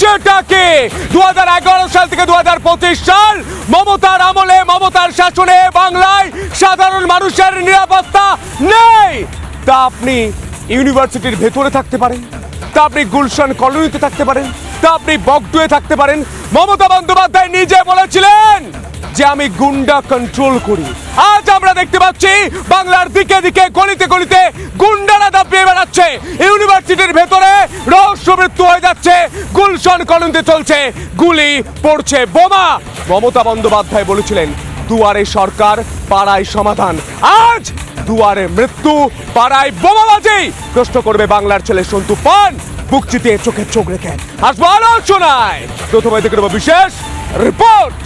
হচ্ছেটা কি দু সাল থেকে দু হাজার পঁচিশ সাল মমতার আমলে, মমতার শাসনে বাংলায় সাধারণ মানুষের নিরাপত্তা নেই। তা আপনি ইউনিভার্সিটির ভেতরে থাকতে পারেন, তা আপনি গুলশান কলোনিতে থাকতে পারেন তা আপনি বগডুয়ে থাকতে পারেন। মমতা বন্দ্যোপাধ্যায় নিজে বলেছিলেন যে আমি গুন্ডা কন্ট্রোল করি। আজ আমরা দেখতে পাচ্ছি বাংলার দিকে দিকে, গলিতে গলিতে গুন্ডারা দাপিয়ে বেড়াচ্ছে। ইউনিভার্সিটির ভেতরে রহস্য মৃত্যু হয়ে যাচ্ছে। গুলশন কলোনিতে চলছে, গুলি পড়ছে বোমা। মমতা বন্দ্যোপাধ্যায় বলেছিলেন, দুয়ারে সরকার, পাড়ায় সমাধান। আজ দুয়ারে মৃত্যু, পাড়ায় বোমাবাজি। প্রশ্ন করবে বাংলার ছেলে সন্তু পান। বুক চিতিয়ে চোখে চোখ রেখে। আসব আলোচনায় প্রথমে দেখে নেব বিশেষ রিপোর্ট।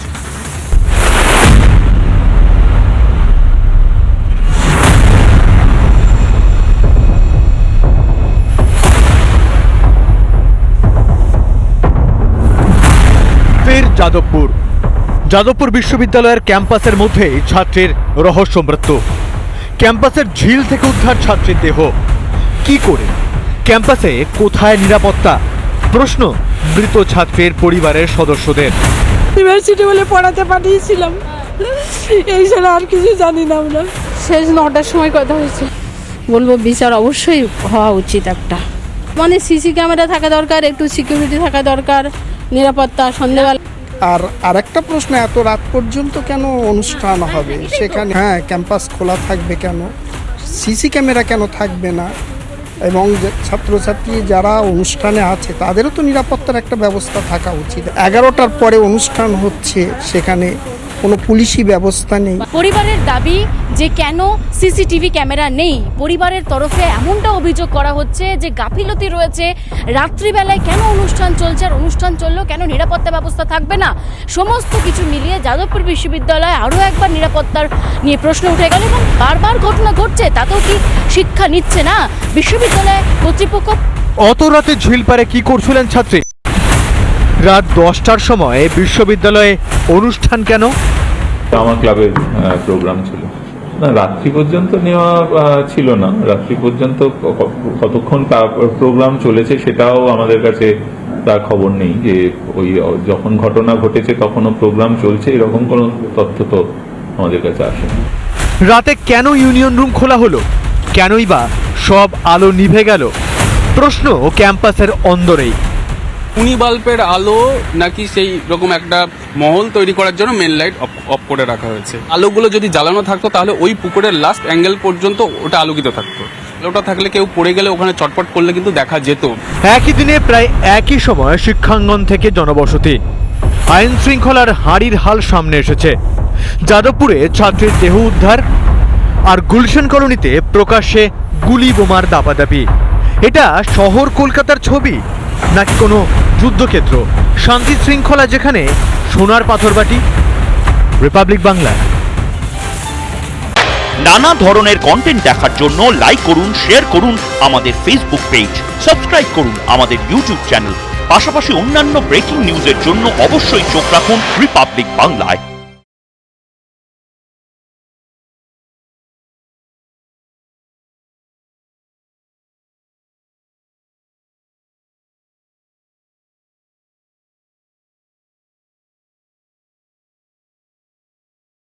যাদবপুর। যাদবপুর বিশ্ববিদ্যালয়ের ক্যাম্পাসের মধ্যেই ছাত্রের রহস্য মৃত্যু। ক্যাম্পাসের ঝিল থেকে উদ্ধার ছাত্রীর দেহ। কি করে? ক্যাম্পাসে কোথায় নিরাপত্তা? প্রশ্ন মৃত ছাত্রের পরিবারের সদস্যদের। ইউনিভার্সিটি বলে পড়াতে পাঠিয়েছিলাম। এই ছাড়া আর কিছু জানি না আমরা। শেষ নটার সময় কথা হয়েছে। বলব বিচার অবশ্যই হওয়া উচিত একটা। মানে সিসি ক্যামেরা থাকা দরকার একটু সিকিউরিটি থাকা দরকার নিরাপত্তা সন্ধ্যেবেলা আর আরেকটা প্রশ্ন, এত রাত পর্যন্ত কেন অনুষ্ঠান হবে? সেখানে হ্যাঁ ক্যাম্পাস খোলা থাকবে কেন? সিসি ক্যামেরা কেন থাকবে না? এবং ছাত্রছাত্রী যারা অনুষ্ঠানে আছে, তাদেরও তো নিরাপত্তার একটা ব্যবস্থা থাকা উচিত। এগারোটার পরে অনুষ্ঠান হচ্ছে, সেখানে কোনো পুলিশি ব্যবস্থা নেই। পরিবারের দাবি যে কেন সিসিটিভি ক্যামেরা নেই? পরিবারের তরফে এমনটা অভিযোগ করা হচ্ছে যে গাফিলতি রয়েছে। রাত্রিবেলায় কেন অনুষ্ঠান চলছে আর অনুষ্ঠান চললেও কেন নিরাপত্তা ব্যবস্থা থাকবে না? সমস্ত কিছু মিলিয়ে যাদবপুর বিশ্ববিদ্যালয়ে আরও একবার নিরাপত্তার নিয়ে প্রশ্ন উঠে গেল এবং বারবার ঘটনা ঘটছে তাতেও কি শিক্ষা নিচ্ছে না? বিশ্ববিদ্যালয় কর্তৃপক্ষ অত রাতে ঝিল পারে কি করছিলেন ছাত্রী? রাত দশটার সময় বিশ্ববিদ্যালয়ে অনুষ্ঠান কেন? আমার ক্লাবের প্রোগ্রাম ছিল। না রাত্রি পর্যন্ত নেওয়া ছিল না। রাত্রি পর্যন্ত কতক্ষণ প্রোগ্রাম চলেছে সেটাও আমাদের কাছে তার খবর নেই যে ওই যখন ঘটনা ঘটেছে তখনও প্রোগ্রাম চলছে এরকম কোনো তথ্য তো আমাদের কাছে আসেনি রাতে কেন ইউনিয়ন রুম খোলা হলো? কেনই বা সব আলো নিভে গেল? প্রশ্ন ক্যাম্পাসের অন্দরেই। উনি বাল্বের আলো নাকি সেই রকম একটা মহল তৈরি করার জন্য মেন লাইট অফ করে রাখা হয়েছে। আলোগুলো যদি জ্বালানো থাকতো তাহলে ওই পুকুরের লাস্ট অ্যাঙ্গেল পর্যন্ত ওটা আলোকিত থাকতো। আলোটা থাকলে কেউ পড়ে গেলে ওখানে চটপট করলে কিন্তু দেখা যেত। একই দিনে প্রায় একই সময় শিক্ষাঙ্গন থেকে জনবসতি। আইন শৃঙ্খলার হাঁড়ির হাল সামনে এসেছে। যাদবপুরে ছাত্রের দেহ উদ্ধার আর গুলশান কলোনিতে প্রকাশ্যে গুলি বোমার দাপাদাপি। এটা শহর কলকাতার ছবি। নাকি কোনো যুদ্ধক্ষেত্র? শান্তি শৃঙ্খলা যেখানে, সোনার পাথরবাটি রিপাবলিক বাংলা। নানা ধরনের কন্টেন্ট দেখার জন্য লাইক করুন শেয়ার করুন আমাদের ফেসবুক পেজ সাবস্ক্রাইব করুন আমাদের ইউটিউব চ্যানেল পাশাপাশি অন্যান্য ব্রেকিং নিউজের জন্য অবশ্যই চোখ রাখুন রিপাবলিক বাংলায়।